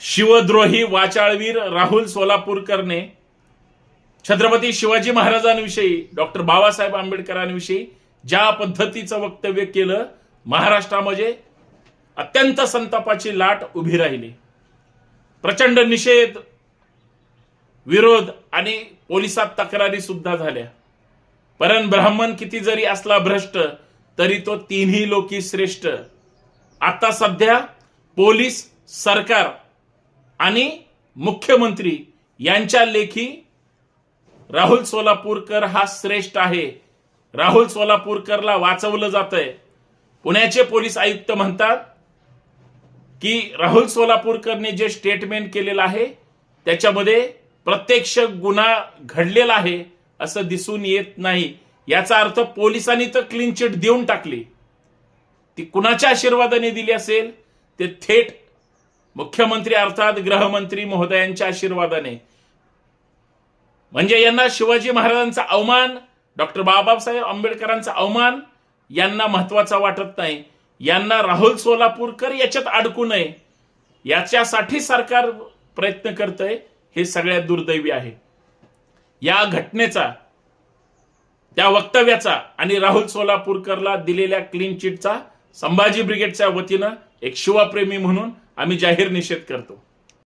शिवद्रोही वाचाळवीर राहुल सोलापूरकरने छत्रपती शिवाजी महाराजांविषयी डॉक्टर बाबासाहेब आंबेडकरांविषयी ज्या पद्धतीचं वक्तव्य केलं महाराष्ट्रामध्ये अत्यंत संतापाची लाट उभी राहिली. प्रचंड निषेध विरोध आणि पोलिसात तक्रारी सुद्धा झाल्या. परं ब्राह्मण किती जरी असला भ्रष्ट तरी तो तिन्ही लोकी श्रेष्ठ. आता सध्या पोलीस सरकार आणि मुख्यमंत्री यांच्या लेखी राहुल सोलापूरकर हा श्रेष्ठ आहे. राहुल सोलापूरकरला वाचवलं जात आहे पुण्याचे पोलीस आयुक्त म्हणतात की राहुल सोलापूरकरने जे स्टेटमेंट केलेलं आहे त्याच्यामध्ये प्रत्यक्ष गुन्हा घडलेला आहे असं दिसून येत नाही. याचा अर्थ पोलिसांनी तर क्लीन चिट देऊन टाकली. ती कुणाच्या आशीर्वादाने दिली असेल? ते थेट मुख्यमंत्री अर्थात गृहमंत्री महोदयांच्या आशीर्वादाने. म्हणजे यांना शिवाजी महाराजांचा अवमान डॉक्टर बाबासाहेब आंबेडकरांचा अवमान यांना महत्त्वाचा वाटत नाही. यांना राहुल सोलापूरकर याच्यात अडकू नये. याच्यासाठी सरकार प्रयत्न करतंय हे सगळ्यात दुर्दैवी आहे. या घटनेचा त्या वक्तव्याचा आणि राहुल सोलापूरकरला दिलेल्या क्लीन चिटचा संभाजी ब्रिगेडच्या वतीनं एक शिवप्रेमी म्हणून आम्ही जाहीर निषेध करतो.